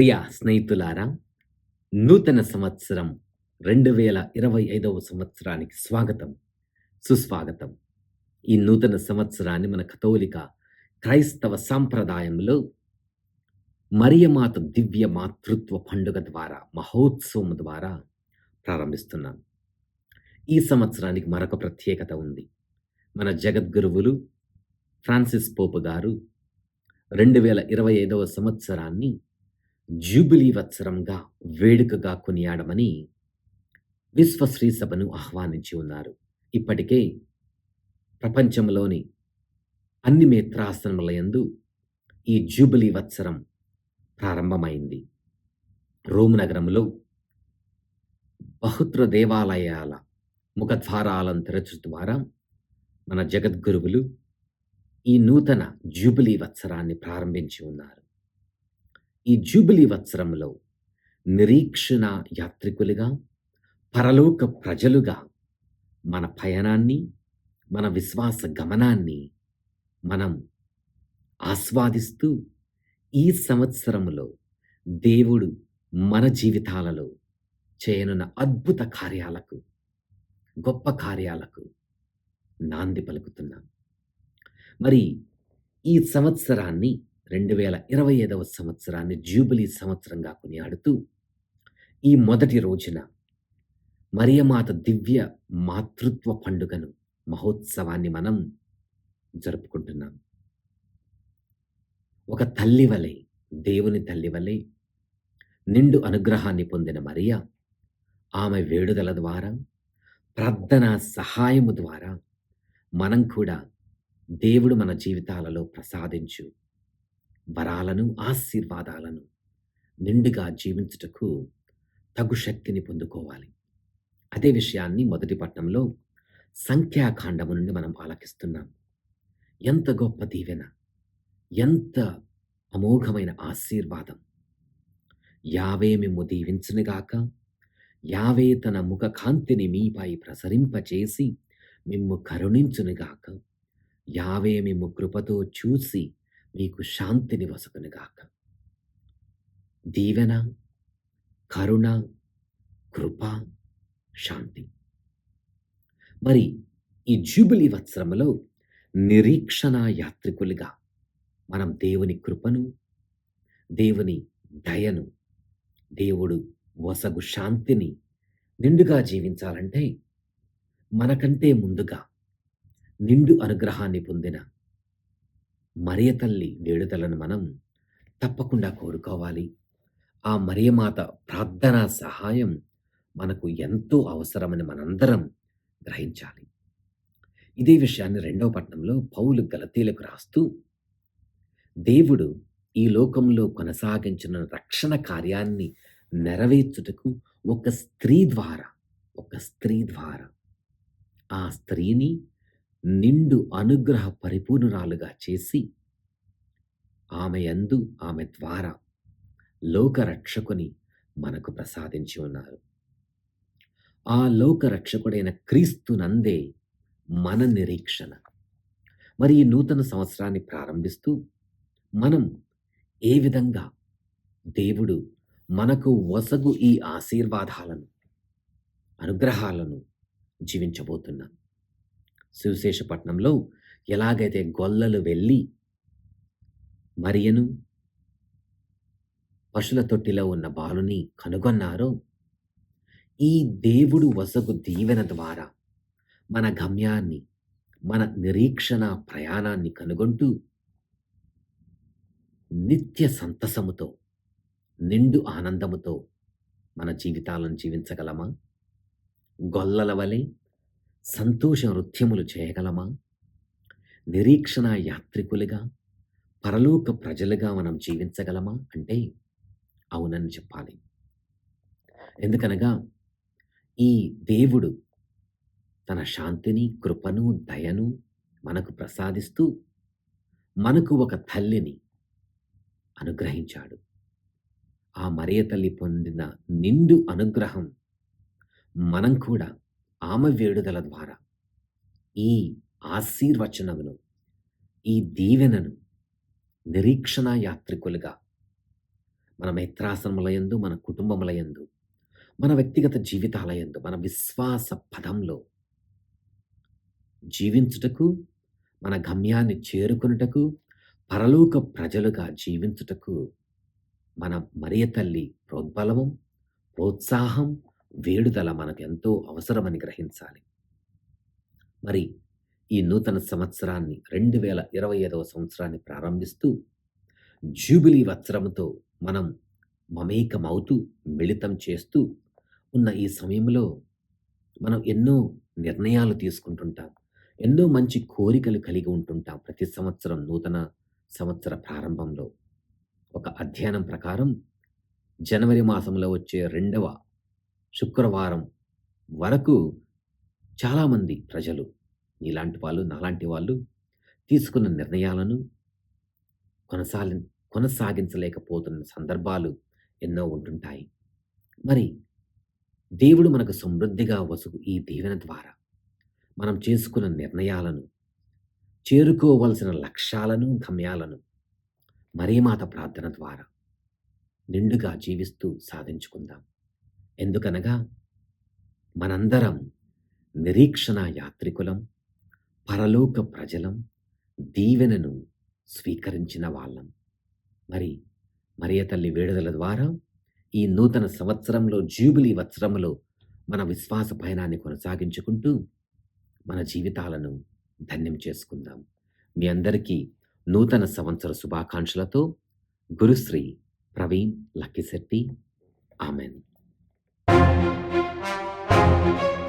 ప్రియ స్నేహితులారా నూతన సంవత్సరం రెండు వేల ఇరవై ఐదవ సంవత్సరానికి స్వాగతం సుస్వాగతం. ఈ నూతన సంవత్సరాన్ని మన కథోలిక క్రైస్తవ సాంప్రదాయంలో మరియమాత దివ్య మాతృత్వ పండుగ ద్వారా మహోత్సవం ద్వారా ప్రారంభిస్తున్నాం. ఈ సంవత్సరానికి మరొక ప్రత్యేకత ఉంది. మన జగద్గురువులు ఫ్రాన్సిస్ పోపు గారు రెండు వేల ఇరవై ఐదవ సంవత్సరాన్ని జూబిలీ వత్సరంగా వేడుకగా కొనియాడమని విశ్వశ్రీ సభను ఆహ్వానించి ఉన్నారు. ఇప్పటికే ప్రపంచంలోని అన్ని మేత్రాసనములయందు ఈ జూబిలీ వత్సరం ప్రారంభమైంది. రోమ్ నగరంలో బహుత్ర దేవాలయాల ముఖద్వారాలను తెరచు ద్వారా మన జగద్గురువులు ఈ నూతన జూబిలీ వత్సరాన్ని ప్రారంభించి ఉన్నారు. ఈ జూబిలీ వత్సరంలో నిరీక్షణ యాత్రికులుగా పరలోక ప్రజలుగా మన పయనాన్ని మన విశ్వాస గమనాన్ని మనం ఆస్వాదిస్తూ ఈ సంవత్సరంలో దేవుడు మన జీవితాలలో చేయనున్న అద్భుత కార్యాలకు గొప్ప కార్యాలకు నాంది పలుకుతున్నాం. మరి ఈ సంవత్సరాన్ని రెండు వేల ఇరవై ఐదవ సంవత్సరాన్ని జూబిలీ సంవత్సరంగా కొనియాడుతూ ఈ మొదటి రోజున మరియమాత దివ్య మాతృత్వ పండుగను మహోత్సవాన్ని మనం జరుపుకుంటున్నాం. ఒక తల్లి వలె దేవుని తల్లి వలె నిండు అనుగ్రహాన్ని పొందిన మరియ ఆమె వేడుదల ద్వారా ప్రార్థన సహాయము ద్వారా మనం కూడా దేవుడు మన జీవితాలలో ప్రసాదించు వరాలను ఆశీర్వాదాలను నిండుగా జీవించుటకు తగు శక్తిని పొందుకోవాలి. అదే విషయాన్ని మొదటి పట్టణంలో సంఖ్యాకాండము నుండి మనం ఆలకిస్తున్నాం. ఎంత గొప్ప దీవెన ఎంత అమోఘమైన ఆశీర్వాదం. యావే మిమ్ము దీవించునుగాక యావే తన ముఖ కాంతిని మీపై ప్రసరింపచేసి మిమ్ము కరుణించునుగాక యావే మిమ్ము కృపతో చూసి మీకు శాంతిని వసకునిగాక దీవెన కరుణ కృప శాంతి. మరి ఈ జూబిలీ వత్సరములో నిరీక్షణ యాత్రికులుగా మనం దేవుని కృపను దేవుని దయను దేవుడు వసగు శాంతిని నిండుగా జీవించాలంటే మనకంటే ముందుగా నిండు అనుగ్రహాన్ని పొందిన మరియ తల్లి వేడుదలను మనం తప్పకుండా కోరుకోవాలి. ఆ మరియమాత ప్రార్థన సహాయం మనకు ఎంతో అవసరమని మనందరం గ్రహించాలి. ఇదే విషయాన్ని రెండవ పట్టణంలో పౌలు గలతీలకు రాస్తూ దేవుడు ఈ లోకంలో కొనసాగించిన రక్షణ కార్యాన్ని నెరవేర్చుటకు ఒక స్త్రీ ద్వారా ఒక స్త్రీ ద్వారా ఆ స్త్రీని నిండు అనుగ్రహ పరిపూర్ణురాలుగా చేసి ఆమె యందు ఆమె ద్వారా లోకరక్షకుని మనకు ప్రసాదించి ఉన్నారు. ఆ లోకరక్షకుడైన క్రీస్తునందే క్రీస్తు నందే మన నిరీక్షణ. మరి ఈ నూతన సంవత్సరాన్ని ప్రారంభిస్తూ మనం ఏ విధంగా దేవుడు మనకు వసగు ఈ ఆశీర్వాదాలను అనుగ్రహాలను జీవించబోతున్నాం? సువిశేషపట్నంలో ఎలాగైతే గొల్లలు వెళ్ళి మరియను పశుల తొట్టిలో ఉన్న బాలుని కనుగొన్నారో ఈ దేవుడు వసగు దీవెన ద్వారా మన గమ్యాన్ని మన నిరీక్షణ ప్రయాణాన్ని కనుగొంటూ నిత్య సంతసముతో నిండు ఆనందముతో మన జీవితాలను జీవించగలమా? గొల్లల వలె సంతోష నృత్యములు చేయగలమా? నిరీక్షణ యాత్రికులుగా పరలోక ప్రజలుగా మనం జీవించగలమా? అంటే అవునని చెప్పాలి. ఎందుకనగా ఈ దేవుడు తన శాంతిని కృపను దయను మనకు ప్రసాదిస్తూ మనకు ఒక తల్లిని అనుగ్రహించాడు. ఆ మరియ తల్లి పొందిన నిండు అనుగ్రహం మనం కూడా ఆమె వేడుదల ద్వారా ఈ ఆశీర్వచనమును ఈ దీవెనను నిరీక్షణ యాత్రికులుగా మన మిత్రాసనములయందు, మన కుటుంబములయందు, మన వ్యక్తిగత జీవితాలయందు, మన విశ్వాస పదంలో జీవించుటకు, మన గమ్యాన్ని చేరుకొనుటకు, పరలోక ప్రజలుగా జీవించుటకు మన మరియ తల్లి ప్రోద్బలము, ప్రోత్సాహం, వేడుదల మనకెంతో అవసరమని గ్రహించాలి. మరి ఈ నూతన సంవత్సరాన్ని 2025వ సంవత్సరాన్ని ప్రారంభిస్తూ జూబిలీ వత్సరముతో మనం మమేకమవుతూ, మిళితం చేస్తూ ఉన్న ఈ సమయంలో మనం ఎన్నో నిర్ణయాలు తీసుకుంటుంటాం. ఎన్నో మంచి కోరికలు కలిగి ఉంటుంటాం. ప్రతి సంవత్సరం నూతన సంవత్సర ప్రారంభంలో. ఒక అధ్యయనం ప్రకారం జనవరి మాసంలో వచ్చే రెండవ శుక్రవారం వరకు చాలామంది ప్రజలు నీలాంటి వాళ్ళు, నాలాంటి వాళ్ళు తీసుకున్న నిర్ణయాలను కొనసాగి కొనసాగించలేకపోతున్న సందర్భాలు ఎన్నో ఉంటుంటాయి. మరి దేవుడు మనకు సమృద్ధిగా వసుగు ఈ దీవెన ద్వారా మనం చేసుకున్న నిర్ణయాలను, చేరుకోవలసిన లక్ష్యాలను, గమ్యాలను మరీమాత ప్రార్థన ద్వారా నిండుగా జీవిస్తూ సాధించుకుందాం. ఎందుకనగా మనందరం నిరీక్షణ యాత్రికులం, పరలోక ప్రజలం, దీవెనను స్వీకరించిన వాళ్ళం. మరి మరియ తల్లి వేడుదల ద్వారా ఈ నూతన సంవత్సరంలో జూబిలీ వత్సరంలో మన విశ్వాస పయనాన్ని కొనసాగించుకుంటూ మన జీవితాలను ధన్యం చేసుకుందాం. మీ అందరికీ నూతన సంవత్సర శుభాకాంక్షలతో Gurushri Praveen Lakkisetti. Amen. Thank you.